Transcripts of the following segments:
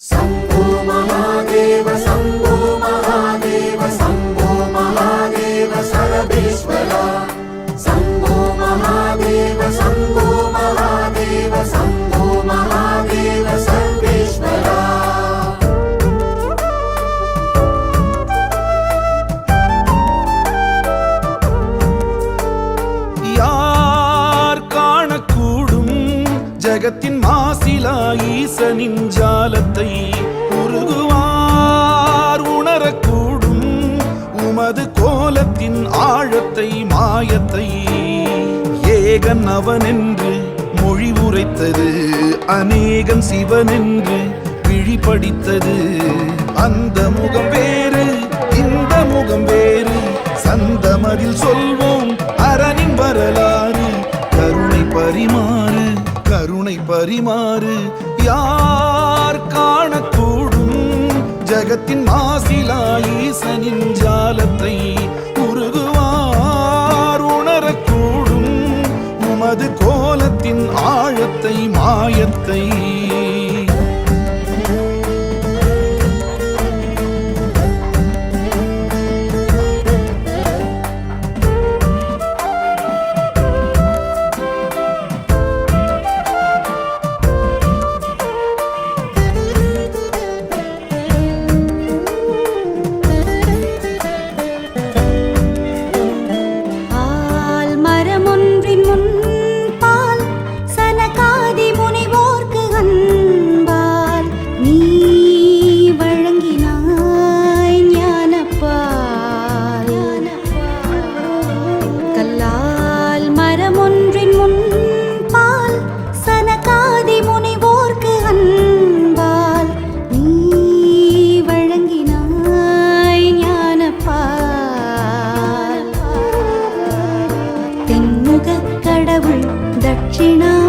சம்போ மகாதேவ சம்போ மகாதேவ சம்போ மகாதேவ சரபேஸ்வரா ஜகத்தின் மாசிலா ஈசனின் ஜாலத்தை உருகுவார் உணரக்கூடும் உமது கோலத்தின் ஆழத்தை மாயத்தை. ஏகன் அவனென்று மொழி உரைத்தது அநேகன் சிவனென்று விழிபடித்தது அந்த முகம் வேறு இந்த முகம் வேறு. சந்தமதில் சொல்வோம் அரணின் வரலாறு கருணை பரிமா கருணை பரிமாறு யார் காணக்கூடும்? ஜகத்தின் மாசிலா ஈசனின் ஜாலத்தை உருகுவார் உணரக்கூடும். உமது கோலத்தின் ஆழத்தை மாயத்தை きな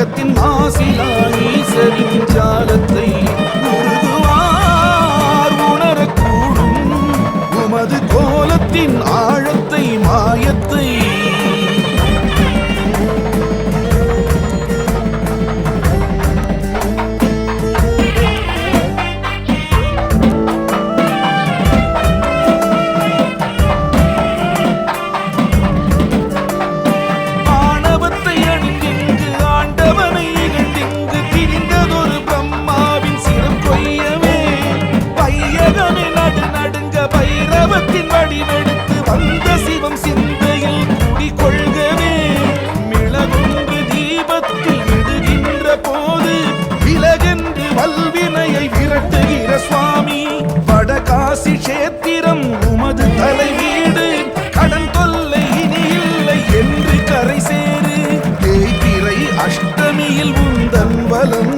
உலகத்தின் மாசிலா ஈசரின் ஜாலத்தை தலைவீடு கடன் தொல்லை இனி இல்லை என்று கரை சேரு. தேய்பிறை அஷ்டமியில் உந்தன் வலம்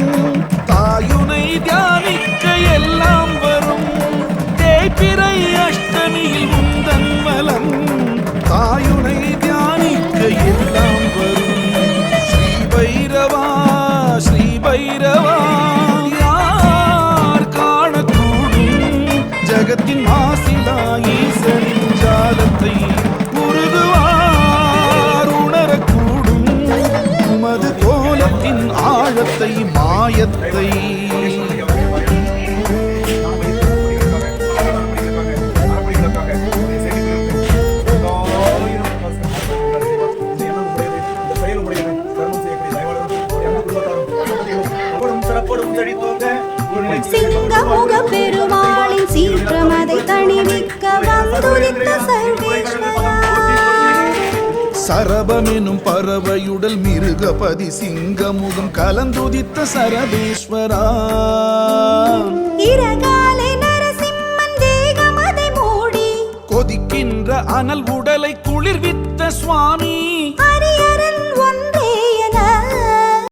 தாயுனை தியானிக்க எல்லாம் வரும். தேய்பிறை அஷ்டமியில் உந்தன் வலம் தாயுனை தியானிக்க எல்லாம் வரும். ஸ்ரீ பைரவா ஸ்ரீ பைரவா யார் காணக்கூடும்? ஜகத்தின் மாசி ஆழத்தை மாயத்தை. சிங்கமுக பெருமாளின் சீற்றம் அதை தணிவிக்க வந்துரித்த சர்வேஸ்வரா. சரபமெனும் பறவையுடல் மிருகபதி சிங்கமுகம் கலந்துதித்த சரபேஸ்வரா. கொதிக்கின்ற அனல் உடலை குளிர்வித்த சுவாமி.